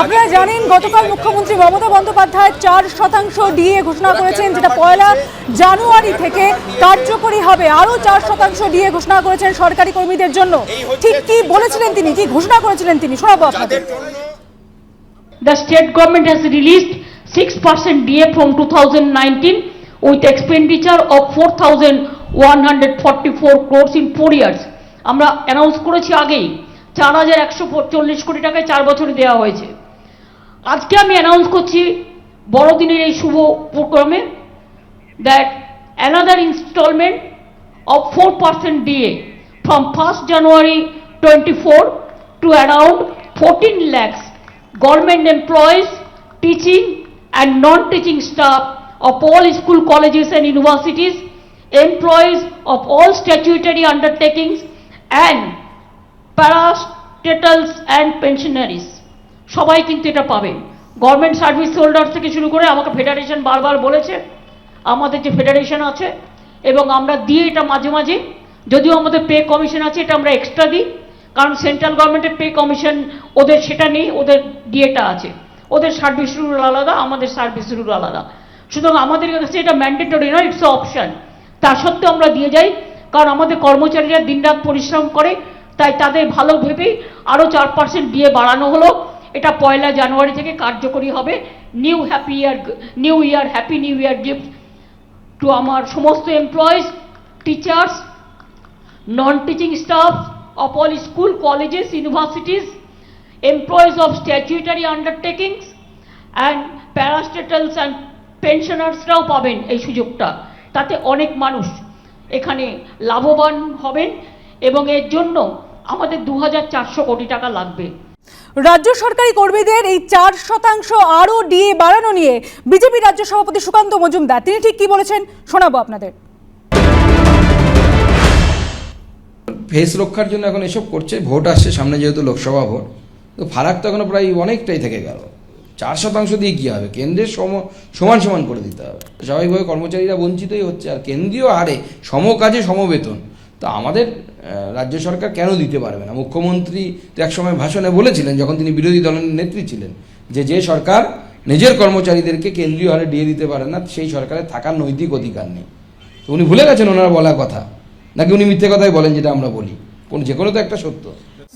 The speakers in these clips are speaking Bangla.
আপনারা জানেন গতকাল মুখ্যমন্ত্রী মমতা বন্দ্যোপাধ্যায় চার শতাংশ ডিএ ঘোষণা করেছেন যেটা পয়লা জানুয়ারি থেকে কার্যকরী হবে। আরও চার শতাংশ ডিএ ঘোষণা করেছেন সরকারি কর্মীদের জন্য। ঠিক কি বলেছিলেন তিনি? কি ঘোষণা করেছিলেন তিনি? শোনাবো আপনাদের। The state government has released 6% DA from 2019 with expenditure of 4,144 crores in four years. আমরা অ্যানাউন্স করেছি আগেই চার হাজার একশো চল্লিশ কোটি টাকায় চার বছরে দেওয়া হয়েছে। আজকে আমি অ্যানাউন্স করছি বড়দিনের এই শুভ প্রোগ্রামে that another installment of 4% DA from 1st January 24 to around 14 lakhs government employees, teaching and non-teaching staff of all school colleges and universities, employees of all statutory undertakings and parastatals and pensionaries. সবাই কিন্তু এটা পাবে। গভর্নমেন্ট সার্ভিস হোল্ডার থেকে শুরু করে আমাকে ফেডারেশন বারবার বলেছে, আমাদের যে ফেডারেশন আছে, এবং আমরা দিই এটা মাঝে মাঝে, যদিও আমাদের পে কমিশন আছে, এটা আমরা এক্সট্রা দিই, কারণ সেন্ট্রাল গভর্নমেন্টের পে কমিশন ওদের সেটা নেই, ওদের ডিএটা আছে। ওদের সার্ভিস রুল আলাদা, আমাদের সার্ভিস রুল আলাদা। সুতরাং আমাদের কাছে এটা ম্যান্ডেটরি নয় ইটস অপশন তা সত্ত্বেও আমরা দিয়ে যাই, কারণ আমাদের কর্মচারীরা দিনরাত পরিশ্রম করে, তাই তাদের ভালো ভেবেই আরও চার পার্সেন্ট দিয়ে বাড়ানো হলো। এটা পয়লা জানুয়ারি থেকে কার্যকরী হবে। New happy year new year happy new year gift to আমার সমস্ত employees teachers non teaching staff of all school colleges universities employees of statutory undertakings and parastatals and pensioners-রাও পাবেন এই সুযোগটা। তাতে অনেক মানুষ এখানে লাভবান হবেন এবং এর জন্য আমাদের দু হাজার চারশো কোটি টাকা লাগবে। রাজ্য সরকারি কর্মীদের এই চার শতাংশ আরও ডিএ বাড়ানো নিয়ে বিজেপি রাজ্য সভাপতি সুকান্ত মজুমদার। তিনি ঠিক কি বলেছেন শোনাবো আপনাদের। ফেস রক্ষার জন্য এখন এসব করছে, ভোট আসছে, সামনে যেহেতু লোকসভা ভোট, তো ফারাক তো এখনও প্রায় অনেকটাই থেকে গেল। চার শতাংশ দিয়ে কী হবে? কেন্দ্রের সম, সমান সমান করে দিতে হবে। স্বাভাবিকভাবে কর্মচারীরা বঞ্চিতই হচ্ছে, আর কেন্দ্রীয় হারে সম কাজে সমবেতন। তো আমাদের রাজ্য সরকার কেন দিতে পারবে না? মুখ্যমন্ত্রী তো একসময় ভাষণে বলেছিলেন, যখন তিনি বিরোধী দলের নেত্রী ছিলেন, যে যে সরকার নিজের কর্মচারীদেরকে কেন্দ্রীয় হারে দিয়ে দিতে পারে না, সেই সরকারের থাকার নৈতিক অধিকার নেই। তো উনি ভুলে গেছেন ওনারা বলা কথা। নাকি উনি মিথ্যে কথাই বলেন, যেটা আমরা বলি? কোন, যে কোনো তো একটা সত্য।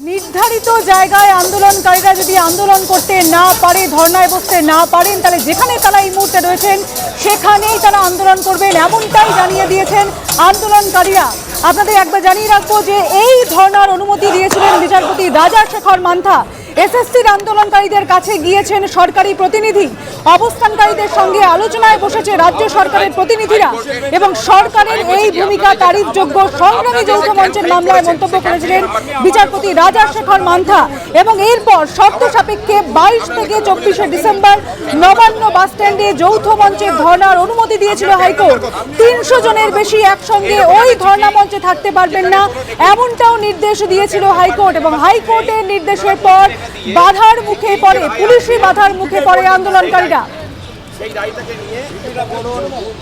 নির্ধারিত জায়গায় আন্দোলনকারীরা যদি আন্দোলন করতে না পারে, ধর্নায় বসতে না পারেন, তাহলে যেখানে তারা এই মুহূর্তে রয়েছেন, সেখানেই তারা আন্দোলন করবেন, এমনটাই জানিয়ে দিয়েছেন আন্দোলনকারীরা। আপনাদের একবার জানিয়ে রাখব যে এই ধর্নার অনুমতি দিয়েছিলেন বিচারপতি রাজা শেখর মান্থা। এসএসসির আন্দোলনকারীদের কাছে গিয়েছেন সরকারি প্রতিনিধি। অবস্থানকারীদের সঙ্গে আলোচনায় বসেছে রাজ্য সরকারের প্রতিনিধিরা এবং সরকারের এই ভূমিকা তারিফযোগ্য সংগ্রামী যৌথ মঞ্চের মামলায় মন্তব্য করেছিলেন বিচারপতি রাজা শেখর মান্থা এবং এরপর শর্ত সাপেক্ষে বাইশ থেকে চব্বিশে ডিসেম্বর নবান্ন বাস স্ট্যান্ডে যৌথ মঞ্চে ধর্নার অনুমতি দিয়েছিল হাইকোর্ট। তিনশো জনের বেশি একসঙ্গে ওই ধর্না মঞ্চে থাকতে পারবেন না, এমনটাও নির্দেশ দিয়েছিল হাইকোর্ট এবং হাইকোর্টের নির্দেশের পর বাধার মুখে পড়ে পুলিশি বাধার মুখে পড়ে আন্দোলনকারীরা। সেই দায়িত্বকে নিয়ে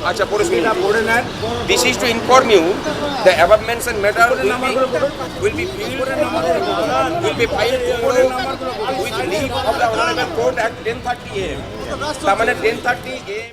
আচ্ছা পরিস্থিতিটা পড়ে নেন। This is to inform you the matter will be will be filled will be filed with leave of the honourable court at 10:30 AM তার মানে 10:30 এম